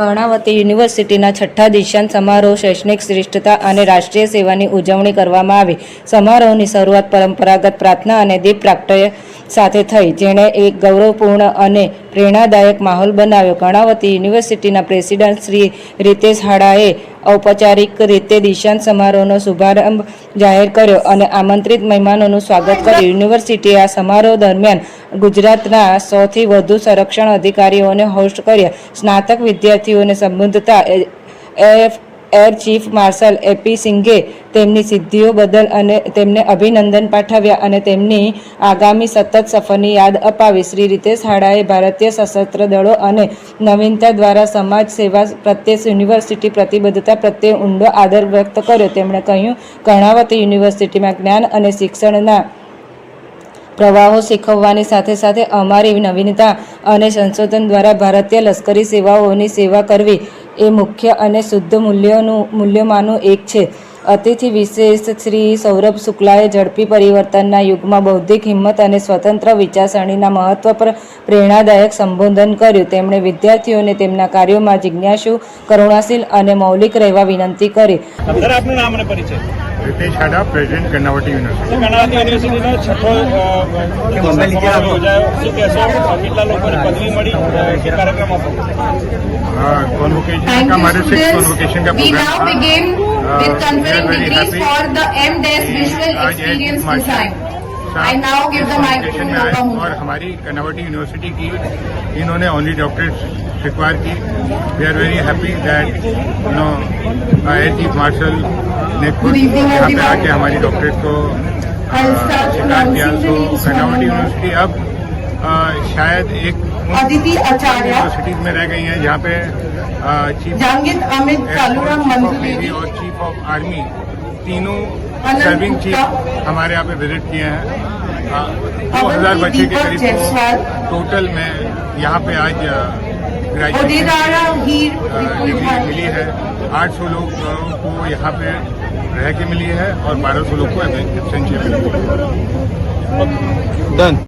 કર્ણાવતી યુનિવર્સિટીના છઠ્ઠા દિશાંત સમારોહ શૈક્ષણિક શ્રેષ્ઠતા અને રાષ્ટ્રીય સેવાની ઉજવણી કરવામાં આવી. સમારોહની શરૂઆત પરંપરાગત પ્રાર્થના અને દીપ પ્રાગટ્ય સાથે થઈ, જેણે એક ગૌરવપૂર્ણ અને પ્રેરણાદાયક માહોલ બનાવ્યો. કર્ણાવતી યુનિવર્સિટીના પ્રેસિડેન્ટ શ્રી રીતેશ હાડાએ ઔપચારિક રીતે દિશાંત સમારોહનો શુભારંભ જાહેર કર્યો અને આમંત્રિત મહેમાનોનું સ્વાગત કર્યું. યુનિવર્સિટીએ આ સમારોહ દરમિયાન ગુજરાતના સૌથી વધુ સંરક્ષણ અધિકારીઓને હોસ્ટ કર્યા. સ્નાતક વિદ્યાર્થીઓને સંબોધતા air chief marshal A P સિંઘે તેમની સિદ્ધિઓ બદલ અને તેમને અભિનંદન પાઠવ્યા અને તેમની આગામી સતત સફરની યાદ અપાવી. શ્રી રીતેશ હાડાએ ભારતીય સશસ્ત્ર દળો અને નવીનતા દ્વારા સમાજ સેવા પ્રત્યે યુનિવર્સિટી પ્રતિબદ્ધતા પ્રત્યે ઊંડો આદર વ્યક્ત કર્યો. તેમણે કહ્યું, કર્ણાવતી યુનિવર્સિટીમાં જ્ઞાન અને શિક્ષણના પ્રવાહો શીખવવાની સાથે સાથે અમારી નવીનતા અને સંશોધન દ્વારા ભારતીય લશ્કરી સેવાઓની સેવા કરવી એ મુખ્ય અને શુદ્ધ મૂલ્યોનું, મૂલ્યમાંનું એક છે. અતિથિ વિશેષ શ્રી સૌરભ શુક્લાએ ઝડપી પરિવર્તનના યુગમાં બૌદ્ધિક હિંમત અને સ્વતંત્ર વિચારસરણીના મહત્વ પર પ્રેરણાદાયક સંબોધન કર્યું તેમણે વિદ્યાર્થીઓને તેમના કાર્યોમાં જિજ્ઞાસુ કરુણાશીલ અને મૌલિક રહેવા વિનંતી કરી સર આપનું નામ અને પરિચય रितेश हाडा प्रेसिडेंट कर्नावटी यूनिवर्सिटी કર્ણાવતી યુનિવર્સિટીનો છઠ્ઠો અ, સમારોહ યોજાયો શું કહેશો કેટલા લોકોને પદવી મળી અ, શું કાર્યક્રમ હતો कॉन्वोकेशन Thank का you, हमारे सिक्स students. कॉन्वोकेशन का We now programme begin Uh, with we are conferring very degrees happy for the MDes Visual आज एक Experience मार्च Design. साहब I now give the इस microphone convocation में आए to Papa और हमारी कर्नावटी यूनिवर्सिटी की इन्होंने ऑनली डॉक्टरेट स्वीकार की we are very happy that you know air chief marshal ने खुद Good evening, यहाँ पे everyone. आके हमारी डॉक्टरेट को अ, I'll start स्वीकार किया announcing तो the names Karnavati now. University अब अ, शायद एक Aditi Acharya, यूनिवर्सिटीज में रह गई हैं जहाँ पे चीफ नेवी Manduledi, और चीफ ऑफ़ आर्मी तीनों सर्विंग चीफ हमारे यहाँ पे विज़िट किए हैं। दो हज़ार बच्चे के करीब टोटल में यहाँ पे आज ग्रेजुएशन डिग्री मिली है। 800 लोग अ, को यहाँ पे रह के मिली है और 1200 लोग को एबसेंशियल मिली है। Done.